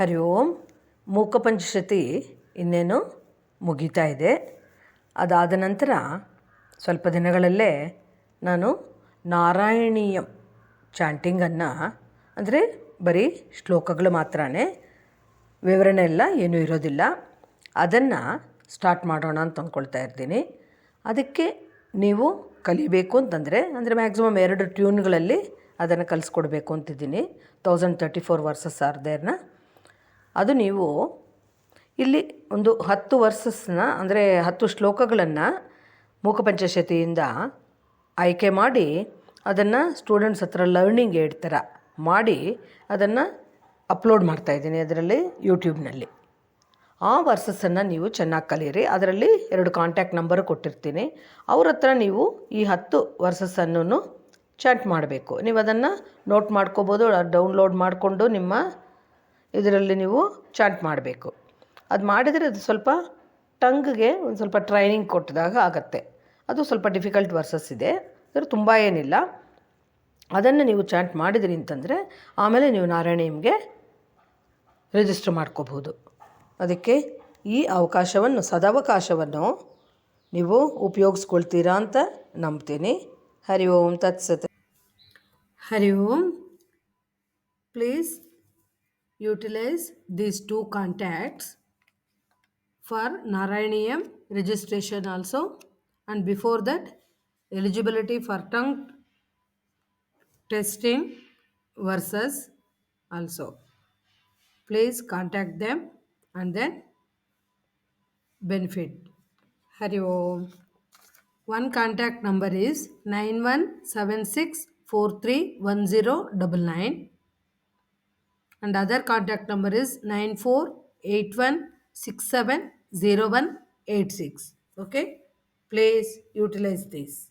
ಹರಿ ಓಂ. ಮೂಕಪಂಚಶತಿ ಇನ್ನೇನು ಮುಗಿತಾ ಇದೆ. ಅದಾದ ನಂತರ ಸ್ವಲ್ಪ ದಿನಗಳಲ್ಲೇ ನಾನು ನಾರಾಯಣೀಯಂ ಚಾಂಟಿಂಗನ್ನು, ಅಂದರೆ ಬರೀ ಶ್ಲೋಕಗಳು ಮಾತ್ರನೇ, ವಿವರಣೆ ಎಲ್ಲ ಏನೂ ಇರೋದಿಲ್ಲ. ಅದನ್ನು ಸ್ಟಾರ್ಟ್ ಮಾಡೋಣ ಅಂತ ಅಂದ್ಕೊಳ್ತಾ ಇರ್ತೀನಿ. ಅದಕ್ಕೆ ನೀವು ಕಲಿಬೇಕು ಅಂತಂದರೆ, ಅಂದರೆ ಮ್ಯಾಕ್ಸಿಮಮ್ ಎರಡು ಟ್ಯೂನ್ಗಳಲ್ಲಿ ಅದನ್ನು ಕಲಿಸ್ಕೊಡ್ಬೇಕು ಅಂತಿದ್ದೀನಿ. Thousand thirty four verses are ದೇರ್ನ ಅದು ನೀವು ಇಲ್ಲಿ ಒಂದು ಹತ್ತು ವರ್ಸಸ್ನ ಅಂದರೆ ಹತ್ತು ಶ್ಲೋಕಗಳನ್ನು ಮೂಕಪಂಚಶತಿಯಿಂದ ಆಯ್ಕೆ ಮಾಡಿ ಅದನ್ನು ಸ್ಟೂಡೆಂಟ್ಸ್ ಹತ್ರ ಲರ್ನಿಂಗ್ ಏಡ್ ಥರ ಮಾಡಿ ಅದನ್ನು ಅಪ್ಲೋಡ್ ಮಾಡ್ತಾ ಇದ್ದೀನಿ ಅದರಲ್ಲಿ ಯೂಟ್ಯೂಬ್ನಲ್ಲಿ ಆ ವರ್ಸಸ್ಸನ್ನು ನೀವು ಚೆನ್ನಾಗಿ ಕಲೀರಿ ಅದರಲ್ಲಿ ಎರಡು ಕಾಂಟ್ಯಾಕ್ಟ್ ನಂಬರು ಕೊಟ್ಟಿರ್ತೀನಿ. ಅವ್ರ ಹತ್ರ ನೀವು ಈ ಹತ್ತು ವರ್ಸಸ್ಸನ್ನು ಚಾಟ್ ಮಾಡಬೇಕು. ನೀವು ಅದನ್ನು ನೋಟ್ ಮಾಡ್ಕೋಬೋದು ಡೌನ್ಲೋಡ್ ಮಾಡಿಕೊಂಡು ನಿಮ್ಮ ಇದರಲ್ಲಿ ನೀವು ಚಾಟ್ ಮಾಡಬೇಕು. ಅದು ಮಾಡಿದರೆ ಅದು ಸ್ವಲ್ಪ ಟಂಗ್ಗೆ ಒಂದು ಸ್ವಲ್ಪ ಟ್ರೈನಿಂಗ್ ಕೊಟ್ಟಿದಾಗ ಆಗತ್ತೆ. ಅದು ಸ್ವಲ್ಪ ಡಿಫಿಕಲ್ಟ್ ವರ್ಸಸ್ ಇದೆ. ಅದರ ತುಂಬ ಏನಿಲ್ಲ. ಅದನ್ನು ನೀವು ಚಾಟ್ ಮಾಡಿದಿರಿ ಅಂತಂದರೆ ಆಮೇಲೆ ನೀವು ನಾರಾಯಣಿಯಮ್ಗೆ ರಿಜಿಸ್ಟರ್ ಮಾಡ್ಕೋಬಹುದು. ಅದಕ್ಕೆ ಈ ಅವಕಾಶವನ್ನು, ಸದವಕಾಶವನ್ನು ನೀವು ಉಪಯೋಗಿಸ್ಕೊಳ್ತೀರಾ ಅಂತ ನಂಬ್ತೀನಿ. ಹರಿ ಓಂ, ತತ್ಸತ್. Hari Om. Please utilize these two contacts for Narayanium registration also and before that eligibility for tongue testing versus also. Please contact them and then benefit. Hari Om. One contact number is nine one seven six four three one zero double nine and other contact number is 9481670186 okay? Please utilize this